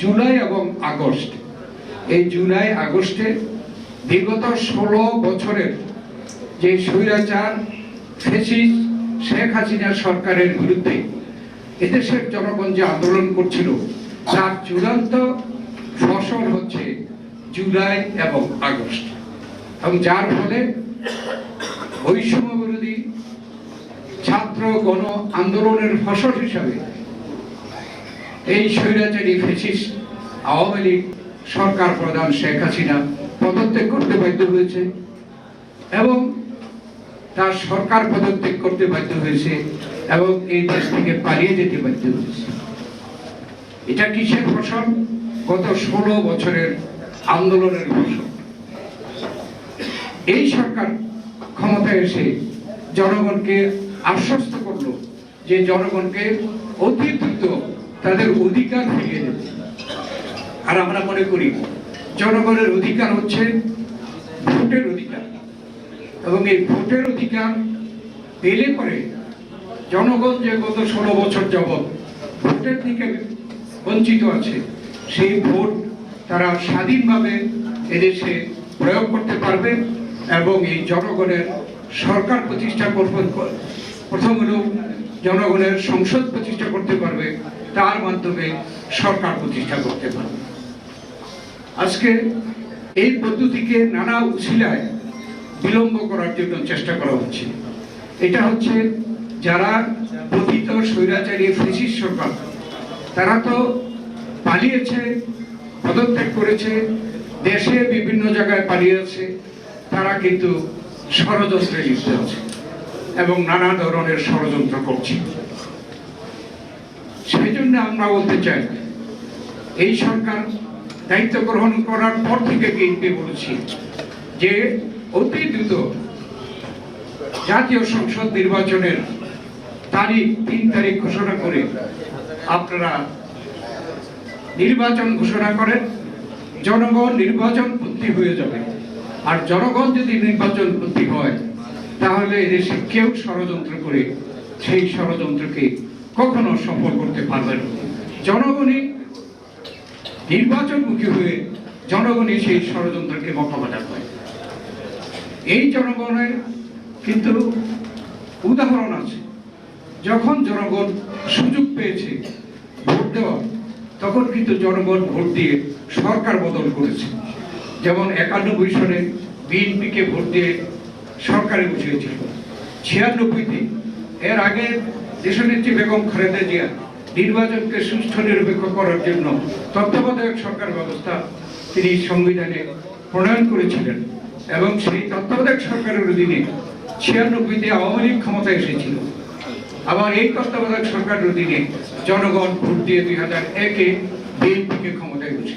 জুলাই এবং আগস্ট। এই জুলাই, আগস্টে বিগত ষোলো বছরের যে স্বৈরাচার, ফেসিস, শেখ হাসিনা সরকারের বিরুদ্ধে এদেশের জনগণ যে আন্দোলন করছিল, তার চূড়ান্ত ফসল হচ্ছে জুলাই এবং আগস্ট। এবং যার ফলে বৈষম্য বিরোধী ছাত্র গণ আন্দোলনের ফসল হিসাবে এই স্বৈরাচারী ফেসিস আওয়ামী লীগ সরকার প্রধান শেখ হাসিনা পদত্যাগ করতে বাধ্য হয়েছে এবং তার সরকার পদত্যাগ করতে বাধ্য হয়েছে এবং এই দেশ থেকে পালিয়ে যেতে বাধ্য হয়েছে। এটা কিসের ফসল? গত ষোলো বছরের আন্দোলনের ফসল। এই সরকার ক্ষমতায় এসে জনগণকে আশ্বস্ত করল যে জনগণকে অতি দ্রুত তাদের অধিকার ফিরিয়ে দেবে আর আমরা মনে করি, জনগণের অধিকার হচ্ছে ভোটের অধিকার। এবং এই ভোটের অধিকার পেলে পরে জনগণ যে গত ষোলো বছর যাবৎ ভোটের দিকে বঞ্চিত আছে, সেই ভোট তারা স্বাধীনভাবে এদেশে প্রয়োগ করতে পারবে এবং এই জনগণের সরকার প্রতিষ্ঠা করবেন প্রথম হলো জনগণের সংসদ প্রতিষ্ঠা করতে পারবে, তার মাধ্যমে সরকার প্রতিষ্ঠা করতে পারবে। আজকে এই পদ্ধতিকে নানা উছিলায় বিলম্ব করার জন্য চেষ্টা করা হচ্ছে। এটা হচ্ছে যারা পতিত স্বৈরাচারী ফ্রিসিস সরকার, তারা তো পালিয়েছে, পদত্যাগ করেছে, দেশে বিভিন্ন জায়গায় পালিয়েছে, তারা কিন্তু ষড়যন্ত্রে লিপ্ত আছে। এবং নানা ধরনের ষড়যন্ত্র করছে। সেই জন্য আমরা বলতে চাই, এই সরকার দায়িত্ব গ্রহণ করার পর থেকে বিএনপি বলেছি যে, অতি দ্রুত জাতীয় সংসদ নির্বাচনের তারিখ, তিন তারিখ ঘোষণা করে আপনারা নির্বাচন ঘোষণা করেন, জনগণ নির্বাচন পন্থী হয়ে যাবে। আর জনগণ যদি নির্বাচন পন্থী হয় তাহলে এদেশে কেউ ষড়যন্ত্র করে সেই ষড়যন্ত্রকে কখনো সফল করতে পারবে না। জনগণই নির্বাচনমুখী হয়ে জনগণই সেই ষড়যন্ত্রকে মোকাবেলা করে। এই জনগণের কিন্তু উদাহরণ আছে। যখন জনগণ সুযোগ পেয়েছে ভোট দেওয়ার তখন কিন্তু জনগণ ভোট দিয়ে সরকার বদল করেছে। যেমন একানব্বই সনে বিএনপিকে ভোট দিয়ে সরকারে বসিয়েছিল ছিয়ানব্বইতে, এর আগে দেশনেত্রী বেগম খালেদা জিয়া নির্বাচনকে সুষ্ঠু নিরপেক্ষ করার জন্য তত্ত্বাবধায়ক সরকার ব্যবস্থা তিনি সংবিধানে প্রণয়ন করেছিলেন এবং সেই তত্ত্বাবধায়ক সরকারের অধীনে ছিয়ানব্বইতে আওয়ামী লীগ ক্ষমতায় এসেছিল। আবার এই তত্ত্বাবধায়ক সরকারের অধীনে জনগণ ভোট দিয়ে দুই হাজার একে বিএনপিকে ক্ষমতায় বসেছে